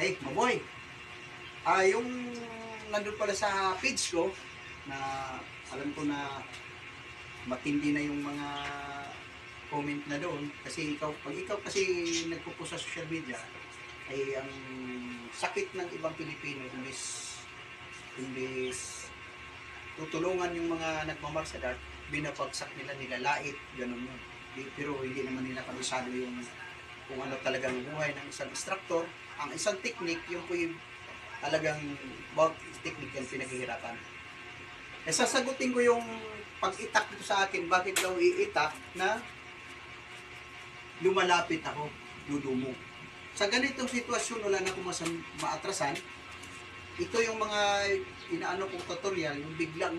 Hey, maboy. Ah, yung nandun pala sa page ko na alam ko na matindi na yung mga comment na doon kasi ikaw pag ikaw kasi nagpo-post sa social media ay ang sakit ng ibang Pilipino imbis imbis tutulungan yung mga nagmamartial art binabagsak nila nilalait ganun yun pero hindi naman nila kabisado yung kung ano talagang buhay ng isang instructor ang isang technique yung po yung talagang bawat technique yung pinaghihirapan. Eh sasagutin ko yung pag-itak dito sa akin bakit daw iitak na lumalapit ako dudumo. Sa ganitong sitwasyon wala na masam- maatrasan. Ito yung mga inaano kong tutorial yung biglang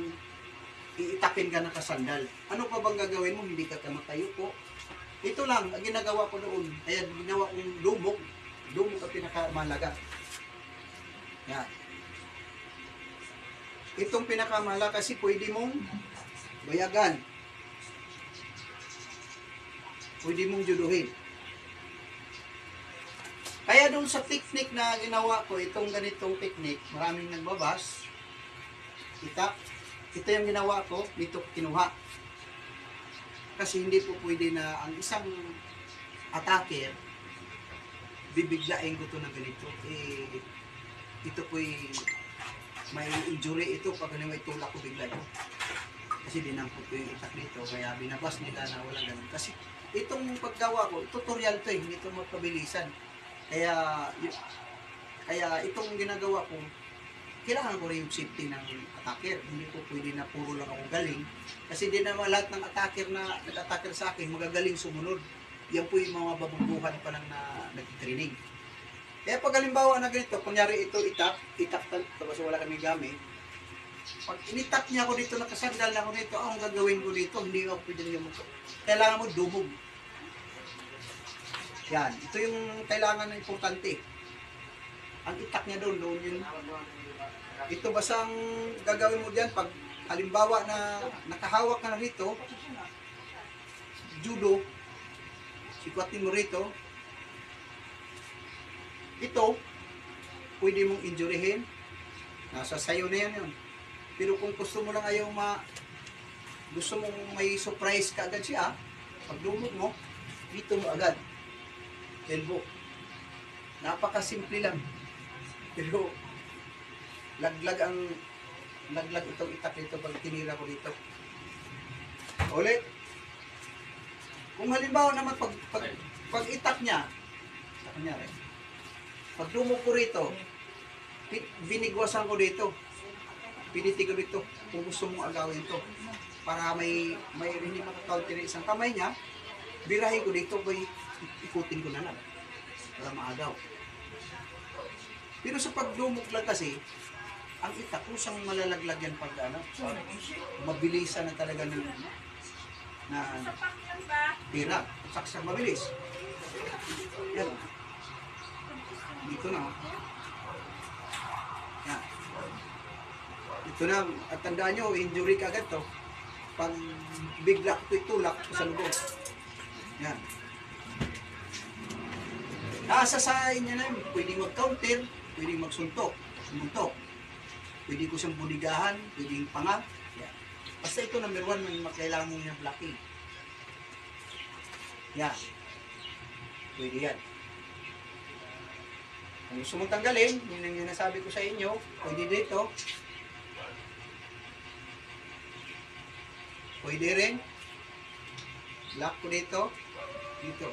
iitakin ka nakasandal ano pa bang gagawin mo? Hindi ka kamatayo po ito lang ang ginagawa ko noon kaya ginawa kong lumog lumog ang pinakamalaga. Yan. Itong pinakamahalaga kasi pwede mong bayagan. Pwede mong juduhin. Kaya doon sa technique na ginawa ko, itong ganitong technique, maraming nagbabas. Kita, ito yung ginawa ko, dito kinuha. Kasi hindi po pwede na ang isang attacker, bibiglain ko to na ganito. Eh, ito po may injury ito pag ano may tulak ko bigla ito. Kasi dinampot ko yung itak dito, kaya binabas nila na walang ganun. Kasi itong paggawa ko, tutorial to eh, hindi ito magpabilisan. Kaya, y- kaya itong ginagawa ko, kailangan ko rin yung safety ng attacker. Hindi ko pwede na puro lang ako galing. Kasi di naman lahat ng attacker na nag-attacker sa akin, magagaling sumunod. Yan po yung mga babubuhan pa lang na nag-training. Kaya pag halimbawa na ganito, kunyari ito itak tal- tapos wala kami gamit, pag initak niya ako dito, nakasandal na ako dito, ah, ang gagawin ko dito, hindi ako pwede niya mo. Kailangan mo dumog. Yan, ito yung kailangan na importante. Ang itak niya doon, doon yun. Ito basang gagawin mo diyan pag halimbawa na nakahawak ka na rito, judo, sikwatin mo rito, ito, pwede mong injurihin, nasa sayo na yan yun. Pero kung gusto mo lang ayaw ma, gusto mong may surprise ka agad siya, pag dumog mo, dito mo agad elbow. Napakasimple lang. Pero laglag ang laglag itong itak dito pag tinira ko dito. Ulit. Kung halimbawa naman pag pag, pag itak niya, sa kunyari, pag dumog ko rito, binigwasan ko dito. Piniti ko dito kung gusto mong agawin to. Para may may hindi makakaunti ng isang kamay niya, birahin ko dito, bay, ikutin ko na lang. Para maagaw. Pero sa pagdumog lang kasi, ang itak kusang malalaglag yan pag ano, mabilisan na talaga ng na tira. Saksang mabilis. Yan. Dito na. oh. Yan. Ito na, at tandaan nyo, injury ka agad to. Pag bigla ko itulak sa lubog. Yan. Nasa sa inyo na yun. Pwedeng mag-counter, pwedeng magsuntok, sumuntok. Pwede ko siyang buligahan, pwedeng panga. Yan. Basta ito number one, may kailangan mo niya blocking. Yan. Pwede yan. Kung gusto mong tanggalin, yun ang sinasabi ko sa inyo, pwede dito. Pwede rin. Lock ko dito. Dito.